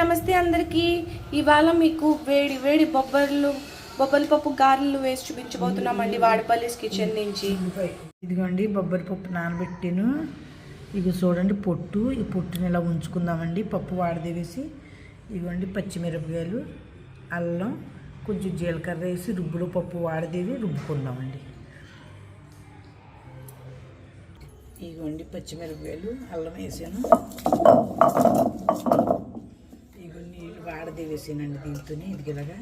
నమస్తే అందరికీ. ఇవాళ మీకు వేడి వేడి బొబ్బర్లు బొబ్బరి పప్పు గారెలు వేసి చూపించబోతున్నామండి వాడపల్లిస్ కిచెన్ నుంచి. ఇదిగోండి బొబ్బరి పప్పు నానబెట్టాను. ఇవి చూడండి పొట్టు. ఈ పొట్టుని ఇలా ఉంచుకుందామండి. పప్పు వాడదేవేసి ఇదిగోండి పచ్చిమిరపకాయలు అల్లం కొంచెం జీలకర్ర వేసి రుబ్బులో పప్పు వాడదేవి రుబ్బుకుందామండి. ఇదిగోండి పచ్చిమిరపకాయలు అల్లం వేసాను. నీళ్ళు వాడదేవేసానండి దీంతో ఇలాగా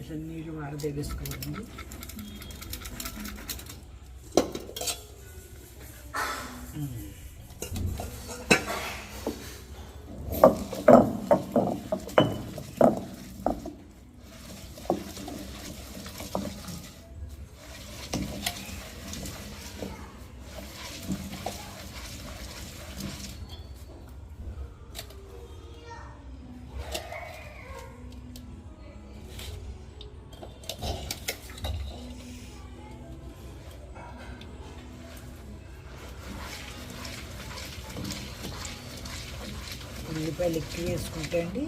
ఇట్లా నీళ్ళు వారదే వేసుకోవాలండి Mm-hmm. ఉల్లిపాయలు ఎక్కువ వేసుకుంటే అండి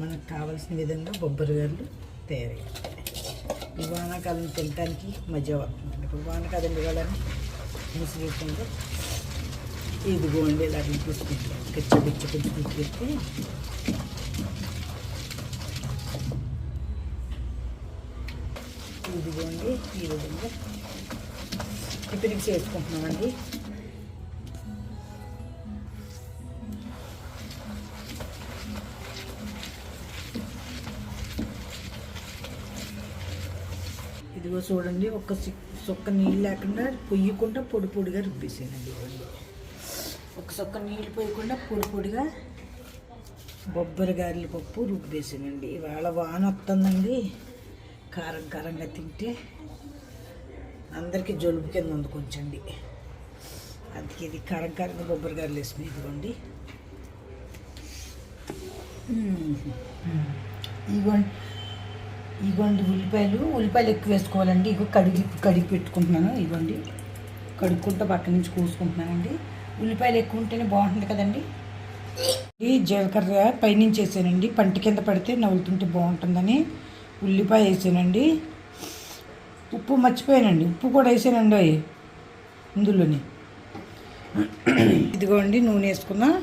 మనకు కావాల్సిన విధంగా బొబ్బరి గారులు తయారయ్యాయి. ఈ వానాకాలం తినడానికి మధ్య వస్తుంది ఇప్పుడు వానాకాలం ఇవ్వాలని ముసిరికుండా ఇదిగోండి ఇలా తీసుకుంటాం కచ్చబిచ్చ పిచ్చి తీసుకెళ్తే ఇదిగోండి ఈ విధంగా. టిఫిన్కి చేసుకుంటున్నామండి. ఇదిగో చూడండి ఒక సొక్క నీళ్ళు లేకుండా పొయ్యకుండా పొడి పొడిగా రుబ్బేసానండి ఒక సొక్క నీళ్ళు పోయకుండా పొడి పొడిగా బొబ్బరి గారెల పప్పు రుబ్బేసానండి ఇవాళ వాన వస్తుందండి. కారం కారంగా తింటే అందరికీ జలుబు కింద ఉంది కొంచెండి అందుకే ఇది కారం కారంగా బొబ్బరి గారెలు వేసినాయి ఇదిగోండి. ఇదిగోండి. ఇదిగోండి ఉల్లిపాయలు. ఉల్లిపాయలు ఎక్కువ వేసుకోవాలండి. ఇగో కడిగి కడిగి పెట్టుకుంటున్నాను. ఇదిగోండి కడుక్కుంటూ పక్క నుంచి కూసుకుంటున్నానండి. ఉల్లిపాయలు ఎక్కువ ఉంటేనే బాగుంటుంది కదండి. ఈ జీలకర్ర పైనుంచి వేసానండి. పంట కింద పడితే నవ్వులుతుంటే బాగుంటుందని ఉల్లిపాయ వేసానండి. ఉప్పు మర్చిపోయానండి. ఉప్పు కూడా వేసానండి అవి ఇందులోని. ఇదిగోండి నూనె వేసుకున్నా.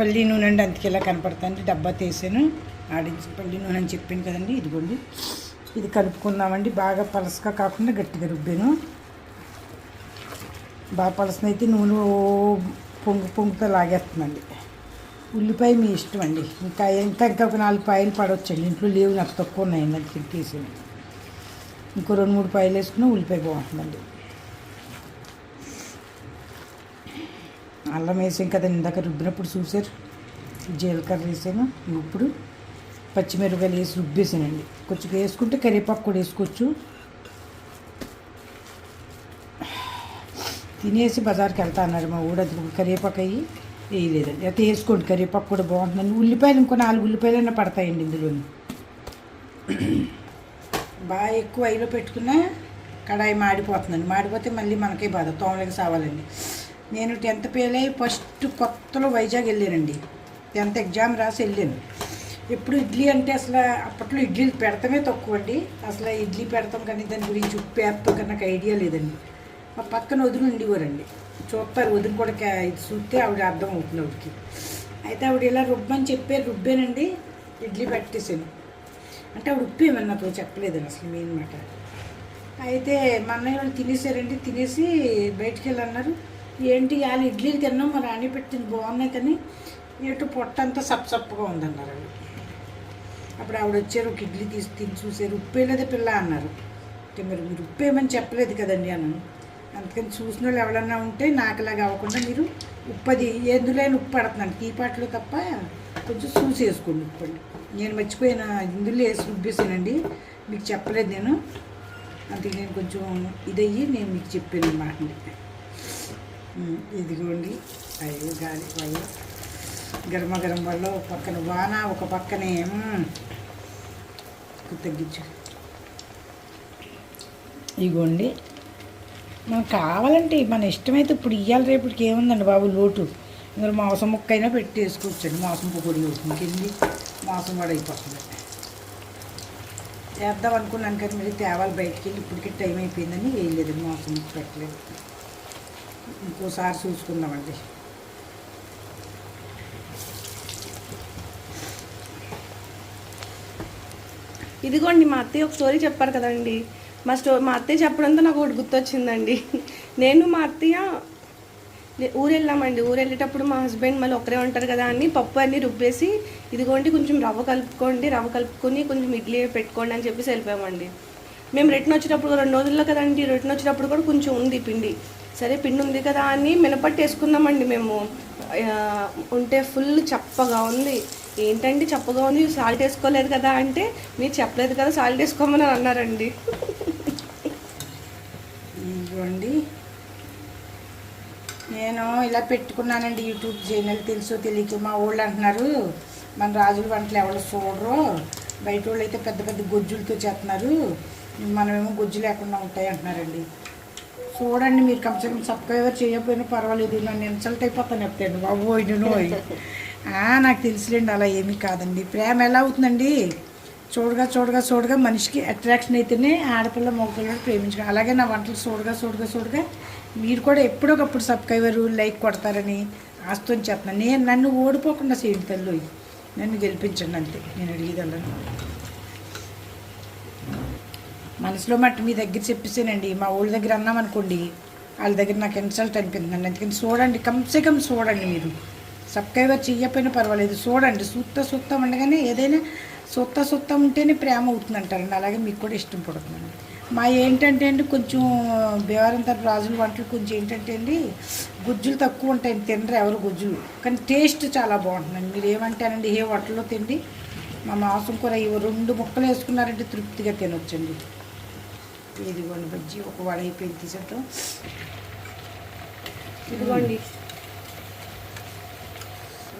పల్లి నూనె అండి అందుకే ఇలా కనపడుతుంది. డబ్బా తీసాను. ఆడించిన పల్లి నూనె అని చెప్పాను కదండి ఇదిగోండి. ఇది కలుపుకుందామండి బాగా పలసగా కాకుండా గట్టిగా రుబ్బాను. బాగా పలసన అయితే నూనె పొంగు పొంగుతో లాగేస్తుందండి. ఉల్లిపాయ మీ ఇష్టం అండి. ఇంకా ఇంకా ఇంకా ఒక నాలుగు పాయలు పడవచ్చండి ఇంట్లో లేవు నాకు తక్కువ ఉన్నాయండి అది తిట్టేసాను ఇంకో రెండు మూడు పాయలు వేసుకున్నా ఉల్లిపాయ బాగుంటుందండి. అల్లం వేసాం కదండి ఇందాక రుబ్బినప్పుడు చూసారు జీలకర్ర వేసాను ఇప్పుడు? పచ్చిమిరపకాయలు వేసి రుబ్బేసానండి. కొంచెం వేసుకుంటే కరివేపాకు కూడా వేసుకోవచ్చు. తినేసి బజార్కి వెళ్తా అన్నారు మా ఊడ అది కరివేపాకు అయ్యి వేయలేదండి. అయితే వేసుకోండి కరివేపాకు కూడా బాగుంటుందండి. ఉల్లిపాయలు ఇంకో నాలుగు ఉల్లిపాయలైనా పడతాయండి ఇందులోని. బాగా ఎక్కువ ఐలో పెట్టుకున్నా కడాయి మాడిపోతుందండి. మాడిపోతే మళ్ళీ మనకే బాధ తోమలకి సావాలండి. నేను టెన్త్ ఫెయిల్ అయ్యి ఫస్ట్ కొత్తలో వైజాగ్ వెళ్ళానండి. టెన్త్ ఎగ్జామ్ రాసి వెళ్ళాను. ఎప్పుడు ఇడ్లీ అంటే అసలు అప్పట్లో ఇడ్లీలు పెడతామే తక్కువ అండి. అసలు ఇడ్లీ పెడతాం కానీ దాని గురించి ఉప్పు వేస్తాం కానీ నాకు ఐడియా లేదండి. మా పక్కన వదిలి ఉండేవారండి. చూస్తారు వదిలి కూడా ఇది చూస్తే ఆవిడ అర్థం అవుతుంది ఆవిడకి. అయితే ఆవిడ ఇలా రుబ్బని చెప్పారు రుబ్బానండి ఇడ్లీ పెట్టేసాను అంటే ఆవిడ ఉప్పు ఏమన్నా నాతో చెప్పలేదండి అసలు మెయిన్ మాట. అయితే మా అన్నయ్య వాళ్ళు తినేసారండి తినేసి బయటికి వెళ్ళన్నారు. ఏంటి వాళ్ళు ఇడ్లీలు తిన్నాం మరి రాణి పెట్టింది బాగున్నాయి కానీ ఎటు పొట్ట అంతా సప్పసప్పగా ఉందన్నారు ఆవిడ అప్పుడు ఆవిడ వచ్చారు ఒక ఇడ్లీ తీసి తిని చూసారు ఉప్పు వేయలేదే పిల్ల అన్నారు. అంటే మరి మీరు ఉప్పేయమని చెప్పలేదు కదండి అన్నాను. అందుకని చూసిన వాళ్ళు ఎవరన్నా ఉంటే నాకులాగా అవ్వకుండా మీరు ఉప్పది ఎందులోనే ఉప్పు పడుతున్నాను టీ తప్ప కొంచెం చూసి వేసుకోండి ఉప్పండి నేను మర్చిపోయిన ఇందులో వేసి ఉబ్బేసానండి మీకు చెప్పలేదు నేను. అందుకే నేను కొంచెం ఇదయ్యి నేను మీకు చెప్పాను అన్నమాట ఇదిగోండి అయ్యో గాలి అయ్యో. గరమ గరం వల్ల ఒక పక్కన వాన ఒక పక్కనే తగ్గించు. ఇగోండి. మనకు కావాలంటే మన ఇష్టమైతే ఇప్పుడు ఇవ్వాలి రేపటికి ఏముందండి బాబు లోటు. ఇందులో మాంసం ముక్క అయినా పెట్టి వేసుకోవచ్చండి మాంసం పొడి ఇంకెళ్ళి మాంసం కూడా అయిపోతుంది చేద్దాం అనుకున్నాను కానీ మరి తేవాలి బయటికి వెళ్ళి ఇప్పటికి టైం అయిపోయిందని వేయలేదండి మాంసం ముక్క పెట్టలేదు. ఇంకోసారి చూసుకుందామండి. ఇదిగోండి మా అత్తయ్య ఒక స్టోరీ చెప్పారు కదండి. మా స్టో మా అత్తయ్య చెప్పడంతో నాకు ఒకటి గుర్తొచ్చిందండి. నేను మా అత్తయ్య ఊరు వెళ్ళామండి ఊరు వెళ్ళేటప్పుడు మా హస్బెండ్ మళ్ళీ ఒకరే ఉంటారు కదా అని పప్పు అన్ని రుబ్బేసి ఇదిగోండి కొంచెం రవ్వ కలుపుకోండి రవ్వ కలుపుకొని కొంచెం ఇడ్లీ పెట్టుకోండి అని చెప్పేసి వెళ్ళిపోయామండి. మేము రిటర్న్ వచ్చేటప్పుడు రెండు రోజుల్లో కదండి రిటర్న్ వచ్చేటప్పుడు కూడా కొంచెం ఉంది పిండి. సరే పిండి ఉంది కదా అని మినపట్టు వేసుకున్నామండి మేము. ఉంటే ఫుల్ చప్పగా ఉంది. ఏంటండి చప్పగా ఉంది సాల్ట్ వేసుకోలేదు కదా అంటే మీరు చెప్పలేదు కదా సాల్ట్ వేసుకోమని అన్నారండి. ఇదిగోండి. నేను ఇలా పెట్టుకున్నానండి యూట్యూబ్ ఛానల్ తెలుసు తెలియక మా వాళ్ళు అంటున్నారు. మన రాజుల వంటలు ఎవరు చూడరు. బయట వాళ్ళు అయితే పెద్ద పెద్ద గొజ్జులతో చేస్తున్నారు. మనమేమో గొజ్జు లేకుండా ఉంటాయి అంటున్నారండి. చూడండి మీరు కంపల్సరీ సబ్స్క్రైబర్ చేయకపోయినా పర్వాలేదు. నన్ను ఇన్సల్ట్ అయిపోతాను చెప్తాను బాబు నేను నాకు తెలుసులేండి అలా ఏమీ కాదండి. ప్రేమ ఎలా అవుతుందండి? చూడగా చూడగా చూడగా మనిషికి అట్రాక్షన్ అయితేనే ఆడపిల్ల మగపిల్లడు ప్రేమించడం. అలాగే నా వంటలు చూడగా చూడగా చూడగా మీరు కూడా ఎప్పుడొకప్పుడు సబ్స్క్రైబర్ లైక్ కొడతారని ఆస్తో చెప్తున్నాను నేను నన్ను ఓడిపోకుండా చేయండి తల్లి నన్ను గెలిపించండి అంతే. నేను అడిగేదల్లను మనసులో మట్టి మీ దగ్గర చెప్పేసానండి. మా ఊళ్ళ దగ్గర అన్నామనుకోండి వాళ్ళ దగ్గర నాకు ఇన్సల్ట్ అనిపించిందండి అందుకని చూడండి. కమ్సే కమ్ చూడండి మీరు. సబ్స్క్రైబర్ చెయ్యకపోయినా పర్వాలేదు. చూడండి సుత్త సూత్తం ఉండగానే ఏదైనా సొత్త సుత్తం ఉంటేనే ప్రేమ అవుతుంది అంటారండి అలాగే మీకు కూడా ఇష్టం పడుతుందండి. మా ఏంటంటే అండి కొంచెం బేవారం తరపు రాజుల వంటలు కొంచెం ఏంటంటే అండి గుజ్జులు తక్కువ ఉంటాయి. తినరు ఎవరు గుజ్జులు. కానీ టేస్ట్ చాలా బాగుంటుందండి. మీరు ఏమంటారండి ఏ హోటల్లో తిండి? మా మాంసం కూర ఇవి రెండు ముక్కలు వేసుకున్నారంటే తృప్తిగా తినొచ్చండి. ఇదిగోండి బజ్జి ఒక వడ అయిపోయింది తీసేటం ఇదిగోండి.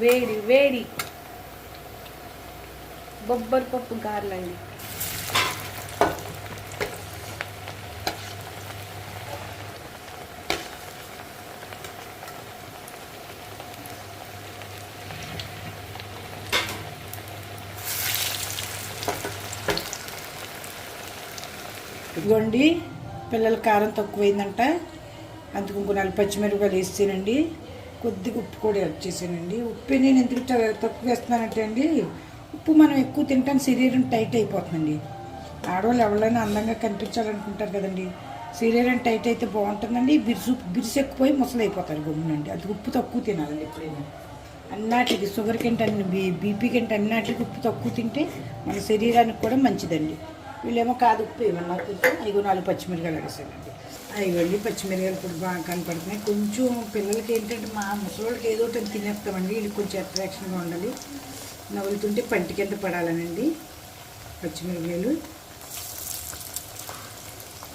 వేడి వేడి. బొబ్బరి పప్పు గారెలండి. ఇదిగోండి పిల్లల కారం తక్కువైందంట. అందుకు ఇంకో నాలుగు పచ్చిమిరపకాయలు వేసానండి కొద్దిగా ఉప్పు కూడా యాడ్ చేశానండి. ఉప్పు నేను ఎందుకు తక్కువ వేస్తున్నానంటే అండి ఉప్పు మనం ఎక్కువ తింటాం శరీరం టైట్ అయిపోతుందండి. ఆడవాళ్ళు ఎవరైనా అందంగా కనిపించాలనుకుంటారు కదండి. శరీరం టైట్ అయితే బాగుంటుందండి. బిరుసు బిరుసు ఎక్కువై ముసలు అయిపోతారు గమ్మునండి. అది ఉప్పు తక్కువ తినాలండి ఎప్పుడైనా. అన్నాటికి షుగర్ కంటే అన్ని బీ బీపీ కంటే అన్నాటికి ఉప్పు తక్కువ తింటే మన శరీరానికి కూడా మంచిదండి. వీళ్ళేమో కాదు ఉప్పు ఏమన్నా తింటే ఐదు నాలుగు పచ్చిమిరకాయలు అడిగేసానండి అవి పచ్చిమిరకాయలు కూడా బాగా కనపడుతున్నాయి. కొంచెం పిల్లలకి ఏంటంటే మా ముసలోళ్ళకి ఏదో ఒకటి తినేస్తామండి. వీళ్ళకి కొంచెం అట్రాక్షన్గా ఉండాలి. నవ్వులుతుంటే పంటి కింద పడాలనండి. పచ్చిమిరకాయలు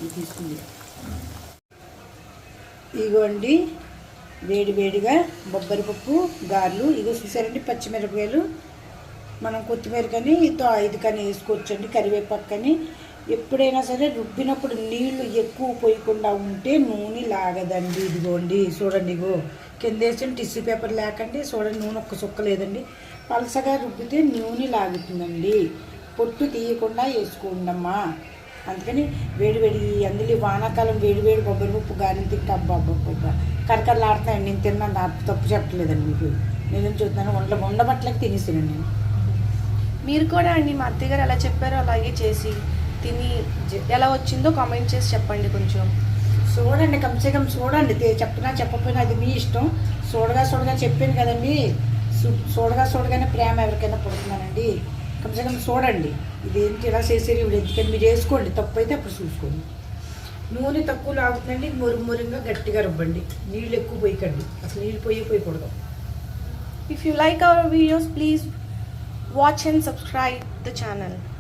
ఇవి తీసుకుంది. ఇగోండి వేడి వేడిగా బొబ్బరి పప్పు గారెలు. ఇగో చూసారండి పచ్చిమిరపకాయలు. మనం కొత్తిమీర కానీ తో ఐదు కానీ వేసుకోవచ్చండి కరివేపాకు కానీ. ఎప్పుడైనా సరే రుబ్బినప్పుడు నీళ్ళు ఎక్కువ పోయకుండా ఉంటే నూనె లాగదండి ఇదిగోండి చూడండి ఇగో. కింద వేసిన టిష్యూ పేపర్ లేకండి చూడండి నూనె ఒక్క చుక్క లేదండి. పలసగా రుబ్బితే నూనె లాగుతుందండి. పొట్టు తీయకుండా వేసుకోండమ్మా. అందుకని వేడివేడి అందులో వానాకాలం వేడివేడి కొబ్బరి పప్పు గాని తింటే అబ్బా అబ్బా నేను తిన్నా నాకు తప్పు చెప్పట్లేదండి మీకు. నేను చూస్తున్నాను వండ వండబట్టలకు తినేసానండి నేను. మీరు కూడా అండి మా అత్తయ్య గారు ఎలా చెప్పారో అలాగే చేసి. తిని ఎలా వచ్చిందో కామెంట్ చేసి చెప్పండి కొంచెం. చూడండి కంసే కమ్ చూడండి. చెప్పినా చెప్పకపోయినా అది మీ ఇష్టం. చూడగా చూడగా చెప్పాను కదండి. సు- చూడగా చూడగానే ప్రేమ ఎవరికైనా పుడుతున్నానండి కంసే కమ్ చూడండి. ఇదేంటి ఇలా చేసేది ఇప్పుడు ఎందుకని మీరు వేసుకోండి తప్పు అయితే అప్పుడు చూసుకోండి. నూనె తక్కువ లాగుతుందండి. మురుగు మురుగ్గా గట్టిగా రుబ్బండి. నీళ్ళు ఎక్కువ పోయకండి. అసలు నీళ్ళు పోయి పోయకూడదు. If you like our videos please watch and subscribe the channel